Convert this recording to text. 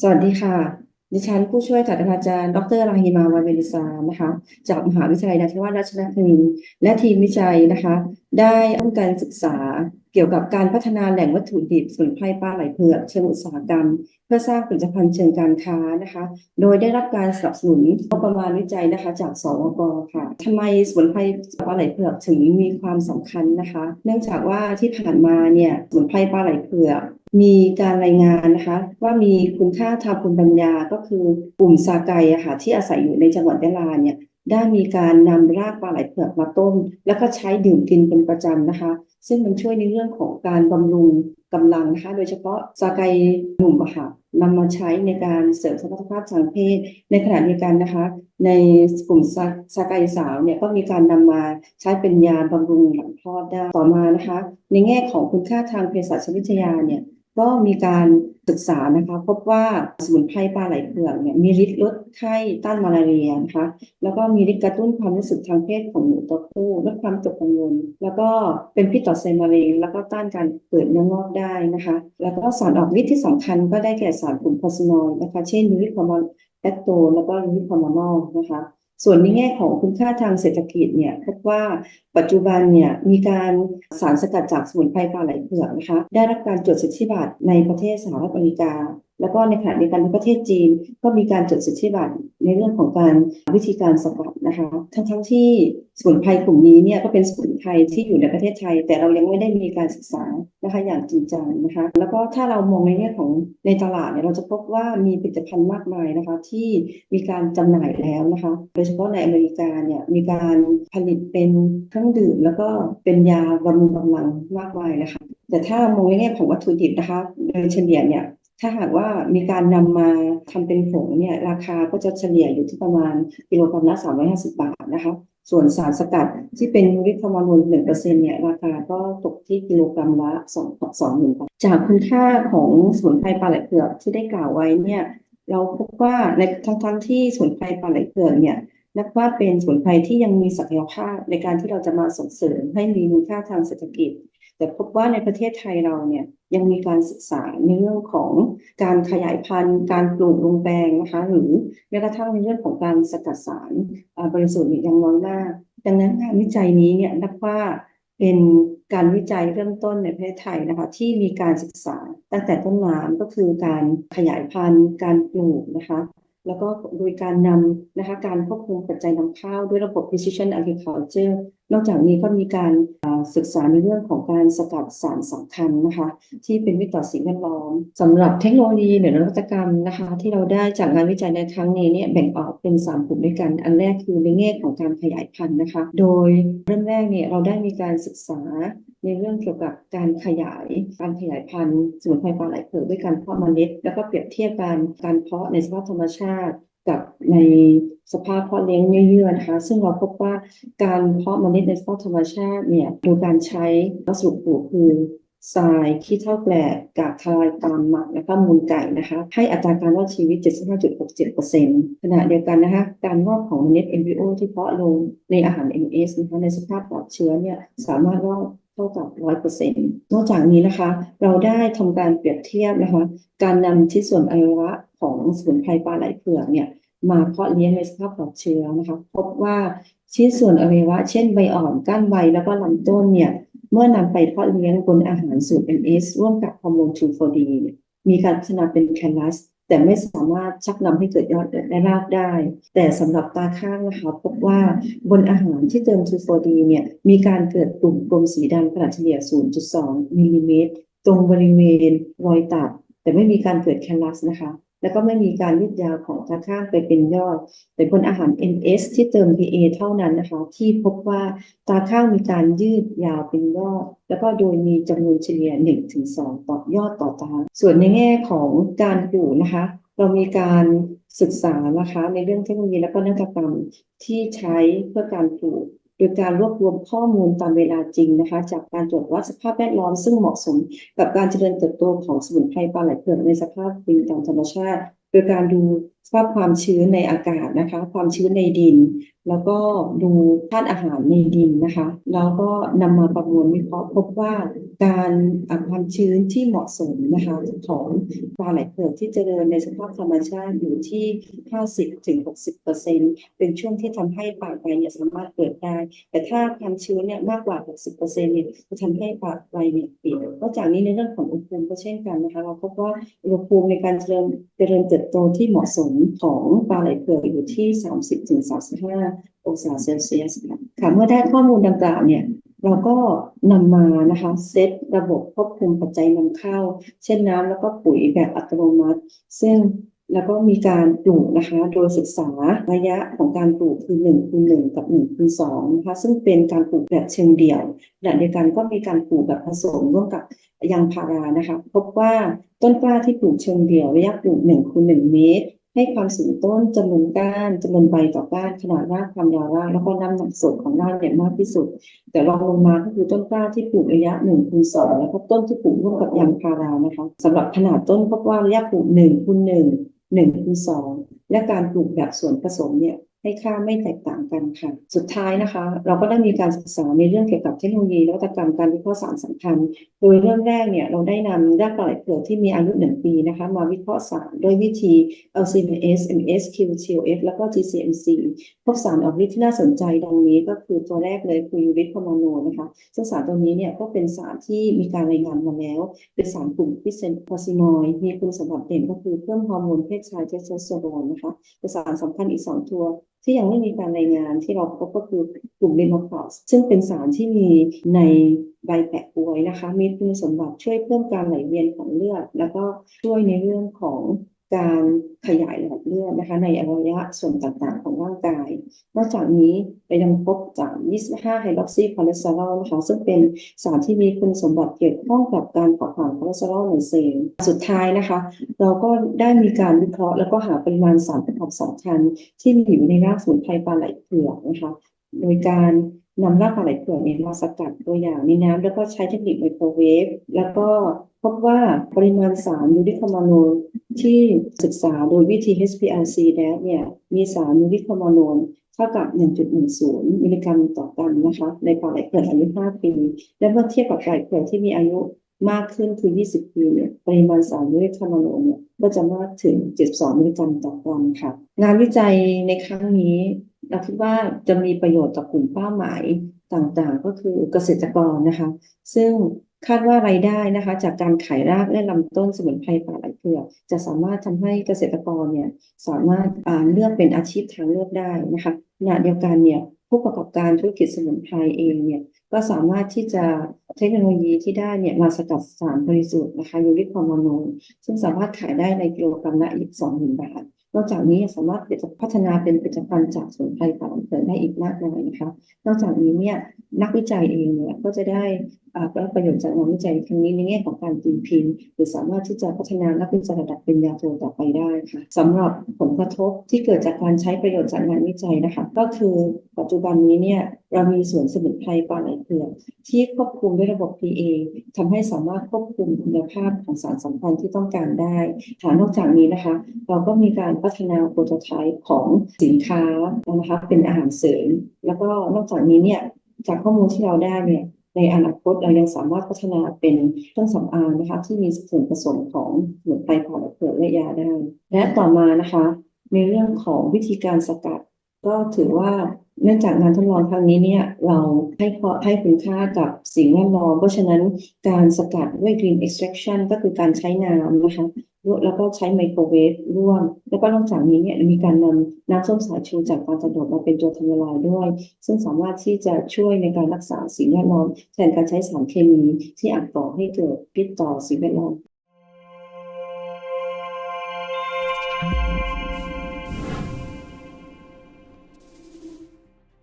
สวัสดีค่ะ ดิฉันผู้ช่วยศาสตราจารย์ ดรราฮิมาวันเวลิซานะคะ จากมหาวิทยาลัยนราธิวาสราชนครินทร์และทีมวิจัยนะคะได้ร่วมกันศึกษาเกี่ยวกับการพัฒนาแหล่งวัตถุดิบสมุนไพรปลาไหลเผือกเชิงอุตสาหกรรม เพื่อสร้างผลิตภัณฑ์เชิงการค้านะคะ โดยได้รับการสนับสนุนงบประมาณวิจัยนะคะ จากสวกค่ะทำไมสมุนไพรปลาไหลเผือกถึงมีความสำคัญนะคะ เนื่องจากว่าที่ผ่านมาเนี่ยสมุนไพรปลาไหลเผือกมีการรายงานนะคะว่ามีคุณค่าทางภูมิปัญญาก็คือกลุ่มซาไกอะค่ะที่อาศัยอยู่ในจังหวัดยะลาเนี่ย ได้มีการนำรากปลาไหลเผือกมาต้ม แล้วก็ใช้ดื่มกินเป็นประจำนะคะ ซึ่งมันช่วยในเรื่องของการบำรุงกำลังนะคะ โดยเฉพาะซาไกหนุ่มอะค่ะนำมาใช้ในการเสริมสมรรถภาพทางเพศ ในขณะเดียวกันนะคะ ในกลุ่มซาซาไกสาวเนี่ยก็มีการนำมาใช้เป็นยาบำรุงหลังคลอดได้ต่อมานะคะ ในแง่ของคุณค่าทางเภสัชวิทยาเนี่ย ก็มีการศึกษานะคะพบว่าสมุนไพรปลาไหลเผือกเนี่ยมีฤทธิ์ลดไข้ต้านมาลาเรียนะคะแล้วก็มีฤทธิ์กระตุ้นความรู้สึกทางเพศของหนูตัวผู้ลดความตกกังวล แล้วก็เป็นพิษต่อเซลล์มะเร็งแล้วก็ต้านการเกิดเนื้องอกได้นะคะ แล้วก็สารออกฤทธิ์ที่สำคัญก็ได้แก่สารกลุ่มโพซินอยนะคะ เช่นยูริคอมอลแลคโตแล้วก็ยูริคอมอนอลนะคะ ส่วนในแง่ของคุณค่าทางเศรษฐกิจเนี่ยพบว่าปัจจุบันเนี่ยมีการสารสกัดจากสมุนไพรปลาไหลเผือกนะคะได้รับการจดสิทธิบัตรในประเทศสหรัฐอเมริกา แล้วก็ในขณะเดียวกันในประเทศจีน ก็มีการจดสิทธิบัตรในเรื่องของการวิธีการสกัดนะคะทั้งทั้งที่สมุนไพรกลุ่มนี้เนี่ยก็เป็นสมุนไพรที่อยู่ในประเทศไทย แต่เรายังไม่ได้มีการศึกษานะคะอย่างจริงจังนะคะ แล้วก็ถ้าเรามองในแง่ของในตลาดเนี่ยเราจะพบว่ามีผลิตภัณฑ์มากมายนะคะที่มีการจำหน่ายแล้วนะคะโดยเฉพาะในอเมริกาเนี่ยมีการผลิตเป็นเครื่องดื่ม แล้วก็เป็นยาบำรุงกำลังมากมายนะคะแต่ถ้ามองในแง่ของวัตถุดิบนะคะโดยเฉลี่ยเนี่ย ถ้าหากว่ามีการนำมาทำเป็นผงเนี่ยราคาก็จะเฉลี่ยอยู่ที่ประมาณกิโลกรัมละ350 บาทนะคะ ส่วนสารสกัดที่เป็นวิตามินหนึ่งเปอร์เซ็นต์เนี่ยราคาก็ตกที่กิโลกรัมละสองสองหมื่นบาทจากคุณค่าของสมุนไพรปลาไหลเผือกที่ได้กล่าวไว้เนี่ยเราพบว่าในทั้งทั้งที่สมุนไพรปลาไหลเผือกเนี่ยนับว่าเป็นสมุนไพรที่ยังมีศักยภาพในการที่เราจะมาส่งเสริมให้มีมูลค่าทางเศรษฐกิจ แต่พบว่าในประเทศไทยเราเนี่ยยังมีการศึกษาในเรื่องของการขยายพันธุ์ การปลูกลงแปลงนะคะ หรือแม้กระทั่งในเรื่องของการสกัดสารบริสุทธิ์ยยังน้อยมากดังนั้นงานวิจัยนี้เนี่ยนับว่าเป็นการวิจัยเริ่มต้นในประเทศไทยนะคะที่มีการศึกษาตั้งแต่ต้นน้ำก็คือการขยายพันธุ์ การปลูกนะคะแล้วก็โดยการนำนะคะการควบคุมปัจจัยนำเข้าด้วยระบบ precision agriculture นอกจากนี้ก็มีการศึกษาในเรื่องของการสกัดสารสำคัญนะคะ ที่เป็นมิตรต่อสิ่งแวดล้อมสำหรับเทคโนโลยีหรือนวัตกรรมนะคะ ที่เราได้จากงานวิจัยในครั้งนี้เนี่ยแบ่งออกเป็น 3 กลุ่มด้วยกัน อันแรกคือในแง่ของการขยายพันธุ์นะคะ โดยเริ่มแรกเนี่ยเราได้มีการศึกษาในเรื่องเกี่ยวกับการขยายการขยายพันธุ์สมุนไพรปลาไหลเผือกด้วยการเพาะเมล็ด แล้วก็เปรียบเทียบการการเพาะในสภาพธรรมชาติ กับในสภาพเพาะเลี้ยงเยื่อๆนะคะ ซึ่งเราพบว่าการเพาะเมล็ดในสภาพธรรมชาติเนี่ยโดยการใช้วัสดุปลูกคือทรายขี้เถ้าแกลบกากทลายตามหมักและก็มูลไก่นะคะ ให้อัตราการรอดชีวิต 75.67%ขณะเดียวกันนะคะ การงอกของเมล็ด MBO ที่เพาะลงในอาหาร MS นะคะในสภาพปลอดเชื้อเนี่ยสามารถรอด เท่ากับ100%นอกจากนี้นะคะ เราได้ทำการเปรียบเทียบนะคะ การนำชิ้นส่วนอวัยวะของสมุนไพรปลาไหลเผือกเนี่ยมาเพาะเลี้ยงในสภาพปลอดเชื้อนะคะ พบว่าชิ้นส่วนอวัยวะ เช่นใบอ่อนก้านใบแล้วก็ลำต้นเนี่ย เมื่อนำไปเพาะเลี้ยงบนอาหารสูตร MS ร่วมกับฮอร์โมน 2,4-D เนี่ยมีการพัฒนาเป็นแคลลัส แต่ไม่สามารถชักนำให้เกิดยอดและรากได้ แต่สำหรับตาข้างนะคะพบว่าบนอาหารที่เติมทูโฟดีเนี่ยมีการเกิดตุ่มกลมสีดำขนาดเฉลี่ย 0.2มิลลิเมตรตรงบริเวณรอยตัด แต่ไม่มีการเกิดแคลลัสนะคะ แล้วก็ไม่มีการยืดยาวของตาข้างไปเป็นยอดแต่บนอาหาร NS ที่เติม PA เท่านั้นนะคะ ที่พบว่าตาข้างมีการยืดยาวเป็นยอด แล้วก็โดยมีจำนวนเฉลี่ย1ถึง2ต่อยอดต่อตา ส่วนในแง่ของการปลูกนะคะ เรามีการศึกษานะคะในเรื่องเทคโนโลยีและก็นวัตกรรมที่ใช้เพื่อการปลูก โดยการรวบรวมข้อมูลตามเวลาจริงนะคะ จากการตรวจวัดสภาพแวดล้อมซึ่งเหมาะสมกับการเจริญเติบโตของสมุนไพรปลาไหลเผือกในสภาพดินตามธรรมชาติ โดยการดู สภาพความชื้นในอากาศนะคะ ความชื้นในดิน แล้วก็ดูธาตุอาหารในดินนะคะ แล้วก็นำมาประมวลวิเคราะห์พบว่าการอ่าความชื้นที่เหมาะสมนะคะของปลาไหลเผือกที่เจริญในสภาพธรรมชาติอยู่ที่ 50ถึง60เปอร์เซ็นต์เป็นช่วงที่ทำให้ปลาใบเนี่ยสามารถเกิดได้ แต่ถ้าความชื้นเนี่ยมากกว่า 60เปอร์เซ็นต์เนี่ยจะทำให้ปลาใบเนี่ยเปียนนอกจากนี้ในเรื่องของอุณหภูมิก็เช่นกันนะคะ เราพบว่าอุณหภูมิในการเจริญเจริญเติบโตที่เหมาะสมของปลาไหลเผือกอยู่ที่ 30ถึง35 องศาเซลเซียสค่ะเมื่อได้ข้อมูลดังกล่าวเนี่ยเราก็นำมานะคะเซตระบบควบคุมปัจจัยนำเข้า เช่นน้ำแล้วก็ปุ๋ยแบบอัตโนมัติ ซึ่งแล้วก็มีการปลูกนะคะโดยศึกษาระยะของการปลูกคือ1คูณ1กับ1คูณ2นะคะซึ่งเป็นการปลูกแบบเชิงเดี่ยวขณะเดียวกันก็มีการปลูกแบบผสมร่วมกับยางพารานะคะพบว่าต้นกล้าที่ปลูกเชิงเดี่ยวระยะปลูก1คูณ1เมตร ให้ความสูงต้นจำนวนก้านจำนวนใบต่อก้านขนาดรากความยาวรากแล้วก็น้ำหนักส่วนของรากเนี่ยมากที่สุด แต่รองลงมาก็คือต้นกล้าที่ปลูกระยะ1คูณ2แล้วก็ต้นที่ปลูกร่วมกับยางพารานะคะสำหรับขนาดต้นพบว่าระยะปลูก1คูณหนึ่งหนึ่งคูณ2และการปลูกแบบส่วนผสมเนี่ยให้ค่าไม่แตกต่างกันค่ะ สุดท้ายนะคะ เราก็ได้มีการศึกษาในเรื่องเกี่ยวกับเทคโนโลยีนวัตกรรมการวิเคราะห์สารสำคัญ โดยเริ่มแรกเนี่ยเราได้นำรากปลาไหลเผือกที่มีอายุ1ปีนะคะ มาวิเคราะห์สารด้วยวิธี LCMS MS QTOF แล้วก็ GCMC พบสารออกฤทธิ์ที่น่าสนใจดังนี้ก็คือตัวแรกเลยคือยูริคอมาโนนะคะซึ่งสารตัวนี้เนี่ยก็เป็นสารที่มีการรายงานมาแล้ว เป็นสารกลุ่มพิเซนโพซินอยมีคุณสมบัติเด่นก็คือเพิ่มฮอร์โมนเพศชายเทสโทสเตอโรนนะคะเป็นสารสำคัญอีกสองตัว ที่ยังไม่มีการรายงานที่เราพบก็คือกลุ่มเลโมคอสซึ่งเป็นสารที่มีในใบแปะป่วยนะคะ มีคุณสมบัติช่วยเพิ่มการไหลเวียนของเลือด แล้วก็ช่วยในเรื่องของ การขยายหลอดเลือดนะคะในอวัยวะส่วนต่างๆ ของร่างกาย นอกจากนี้เรายังพบสาร25ไฮดรอกซีคอเลสเตอรอลนะคะซึ่งเป็นสารที่มีคุณสมบัติเกี่ยวข้องกับการเผาผลาญคอเลสเตอรอลในเซลล์สุดท้ายนะคะ เราก็ได้มีการวิเคราะห์แล้วก็หาปริมาณสารประกอบสำคัญที่มีอยู่ในรากสมุนไพรปลาไหลเผือกนะคะ โดยการ นำรากปลาไหลเผือกเนี่ยมาสกัดตัวอย่างในน้ำแล้วก็ใช้เทคนิคไมโครเวฟแล้วก็พบว่าปริมาณสารยูริคอมานนที่ศึกษาโดยวิธี HPLC แล้วเนี่ยมีสารยูริคอมานนเท่ากับ 1.10 มิลลิกรัมต่อกรัมนะคะในปลาไหลเผือกอายุ 5 ปี และเมื่อเทียบกับปลาไหลเผือกที่มีอายุมากขึ้นคือ 20 ปีเนี่ยปริมาณสารยูริคอมานนเนี่ยก็จะมากถึง 72 มิลลิกรัมต่อกรัมค่ะ งานวิจัยในครั้งนี้ เราคิดว่าจะมีประโยชน์ต่อกลุ่มเป้าหมายต่างๆ ก็คือเกษตรกรนะคะ ซึ่งคาดว่ารายได้นะคะ จากการขายรากและลำต้นสมุนไพรป่าไหลเผือกจะสามารถทำให้เกษตรกรเนี่ยสามารถเลือกเป็นอาชีพทางเลือกได้นะคะขณะเดียวกันเนี่ยผู้ประกอบการธุรกิจสมุนไพรเองเนี่ยก็สามารถที่จะเทคโนโลยีที่ได้เนี่ยมาสกัดสารบริสุทธิ์นะคะยูริคอมานนซึ่งสามารถขายได้ในกิโลกรัมละอีกสองหมื่นบาท นอกจากนี้สามารถพัฒนาเป็นผลิตภัณฑ์จากสมุนไพรป่าไหลเผือกได้อีกมากมายนะคะ นอกจากนี้เนี่ยนักวิจัยเองเนี่ยก็จะได้อ่ารับประโยชน์จากงานวิจัยครั้งนี้ในแง่ของการตีพิมพ์หรือสามารถที่จะพัฒนานักวิจัยระดับปริญญาโทต่อไปได้ค่ะสำหรับผลกระทบที่เกิดจากการใช้ประโยชน์จากงานวิจัยนะคะ ก็คือ ปัจจุบันนี้เนี่ยเรามีสวนสมุนไพรป่าไหลเผือกที่ควบคุมด้วยระบบ PA ทำให้สามารถควบคุมคุณภาพของสารสำคัญที่ต้องการได้ค่ะนอกจากนี้นะคะ เราก็มีการพัฒนาโปรโตไทป์ของสินค้านะคะเป็นอาหารเสริม แล้วก็นอกจากนี้เนี่ยจากข้อมูลที่เราได้เนี่ยในอนาคตเรายังสามารถพัฒนาเป็นเครื่องสำอางนะคะที่มีส่วนผสมของสมุนไพรผ่าเผือกและยาได้ และต่อมานะคะ ในเรื่องของวิธีการสกัด ก็ถือว่าเนื่องจากงานทดลองครั้งนี้เนี่ยเราให้ข้อให้คุณค่ากับสิ่งแวดล้อมเพราะฉะนั้นการสกัดด้วย green extraction ก็คือการใช้น้ำนะคะแล้วก็ใช้ไมโครเวฟร่วม แล้วก็นอกจากนี้เนี่ยมีการนำน้ำส้มสายชูจากการกระโดดมาเป็นตัวทำละลายด้วย ซึ่งสามารถที่จะช่วยในการรักษาสิ่งแวดล้อมแทนการใช้สารเคมีที่อาจก่อให้เกิดพิษต่อสิ่งแวดล้อม